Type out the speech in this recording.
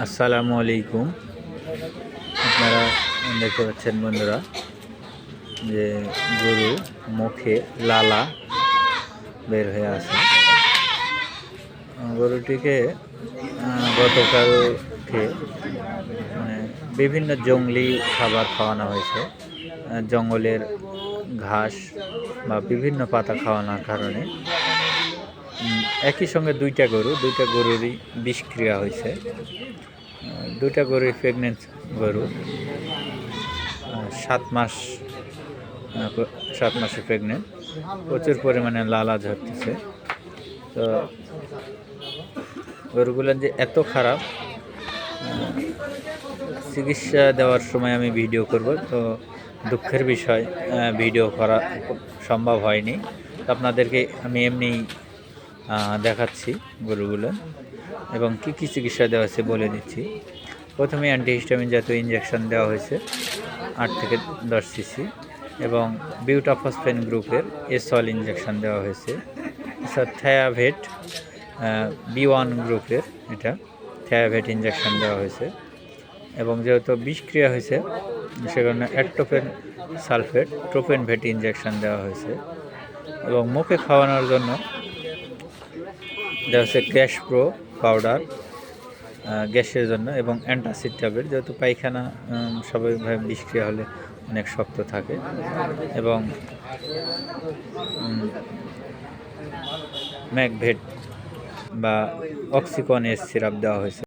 আসসালামু আলাইকুম। আপনারা দেখতে পাচ্ছেন বন্ধুরা যে গরু মুখে লালা বের হয়ে আছে। গরুটিকে গতকালকে মানে বিভিন্ন জঙ্গলি খাবার খাওয়ানো হয়েছে। জঙ্গলের ঘাস বা বিভিন্ন পাতা খাওয়ানোর কারণে একই সঙ্গে দুইটা গরু, দুইটা গরুরই বিষক্রিয়া হয়েছে। দুইটা গরুই প্রেগনেন্ট গরু। সাত মাস সাত মাসে প্রেগনেন্ট প্রচুর পরিমাণে লালা ঝরতেছে। তো গরুগুলো যে এত খারাপ চিকিৎসা দেওয়ার সময় আমি ভিডিও করব। তো দুঃখের বিষয় ভিডিও করা সম্ভব হয়নি। আপনাদেরকে আমি এমনি দেখাচ্ছি গরুগুলো এবং কী কী চিকিৎসা দেওয়া হয়েছে বলে দিচ্ছি। প্রথমে অ্যান্টিহিস্টামিন জাতীয় ইঞ্জেকশন দেওয়া হয়েছে, আট থেকে দশ সিসি এবং বিউটাফসফেন গ্রুপের এসল ইঞ্জেকশন দেওয়া হয়েছে। স্যার থায়াভেট বি ওয়ান গ্রুপের এটা থায়াভেট ইঞ্জেকশন দেওয়া হয়েছে এবং যেহেতু বিষক্রিয়া হয়েছে, সে কারণে অ্যাক্টোফেন সালফেট ট্রোপেন ভেট ইঞ্জেকশন দেওয়া হয়েছে এবং মুখে খাওয়ানোর জন্য দেওয়া হচ্ছে গ্যাস প্রো পাউডার গ্যাসের জন্য এবং অ্যান্টাসিড ট্যাবলেট। যেহেতু পায়খানা স্বাভাবিকভাবে বিষক্রিয়া হলে অনেক শক্ত থাকে এবং ম্যাকভেট বা অক্সিকনের সিরাপ দেওয়া হয়েছে।